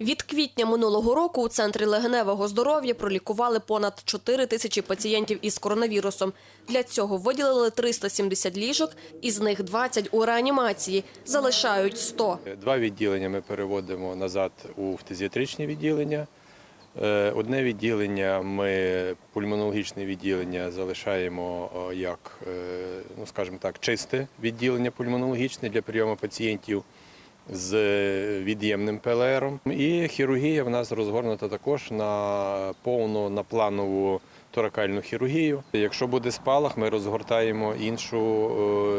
Від квітня минулого року у центрі легеневого здоров'я пролікували понад 4 тисячі пацієнтів із коронавірусом. Для цього виділили 370 ліжок, із них 20 у реанімації, залишають 100. Два відділення ми переводимо назад у фтизіатричні відділення. Е, Одне відділення ми пульмонологічне відділення залишаємо як, е, ну скажімо так, чисте відділення пульмонологічне для прийому пацієнтів з від'ємним ПЛРом. І хірургія в нас розгорнута також на повну на планову торакальну хірургію. Якщо буде спалах, ми розгортаємо іншу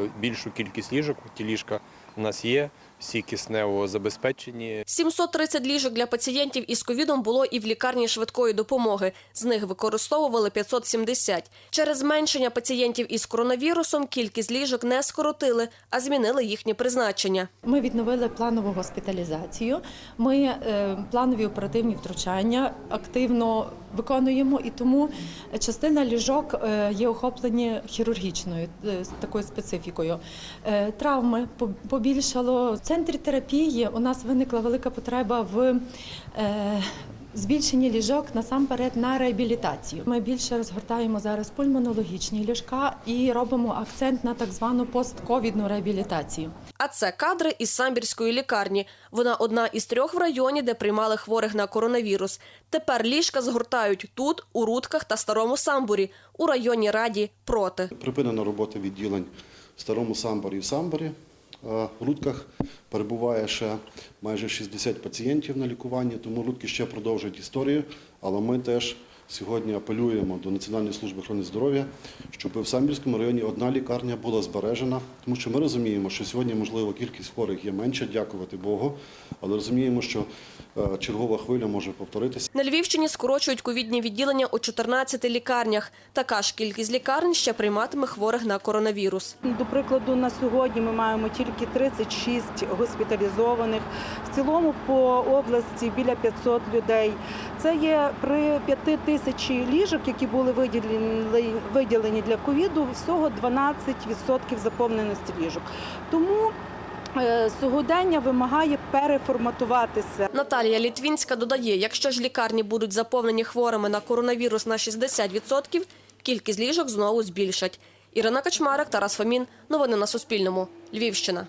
е, більшу кількість ліжок. Ті ліжка у нас є, всі киснево забезпечені. 730 ліжок для пацієнтів із ковідом було і в лікарні швидкої допомоги. З них використовували 570. Через зменшення пацієнтів із коронавірусом кількість ліжок не скоротили, а змінили їхнє призначення. Ми відновили планову госпіталізацію. Ми е, планові оперативні втручання активно виконуємо, і тому частина ліжок е, є охоплені хірургічною е, з такою специфікою. Е, Травми по- побільшало. В центрі терапії у нас виникла велика потреба в е, Збільшення ліжок насамперед на реабілітацію. Ми більше розгортаємо зараз пульмонологічні ліжка і робимо акцент на так звану постковідну реабілітацію. А це кадри із самбірської лікарні. Вона одна із трьох в районі, де приймали хворих на коронавірус. Тепер ліжка згортають тут, у Рудках та Старому Самбурі. У районній раді проти. Припинена робота відділень в Старому Самборі і в Самборі. В Рудках перебуває ще майже 60 пацієнтів на лікуванні, тому Рудки ще продовжують історію. Але ми теж сьогодні апелюємо до Національної служби охорони здоров'я, щоб в Самбірському районі одна лікарня була збережена, тому що ми розуміємо, що сьогодні, можливо, кількість хворих є менше, дякувати Богу, але розуміємо, що е, чергова хвиля може повторитися. На Львівщині скорочують ковідні відділення у 14 лікарнях. Така ж кількість лікарень ще прийматиме хворих на коронавірус. До прикладу, на сьогодні ми маємо тільки 36 госпіталізованих. В цілому по області біля 500 людей. Це є при 5 тисячі ліжок, які були виділені, виділені для ковіду, всього 12% заповненості ліжок. Тому е, сьогодення вимагає переформатуватися. Наталія Літвінська додає, якщо ж лікарні будуть заповнені хворими на коронавірус на 60%, кількість ліжок знову збільшать. Ірина Качмарик, Тарас Фомін. Новини на Суспільному. Львівщина.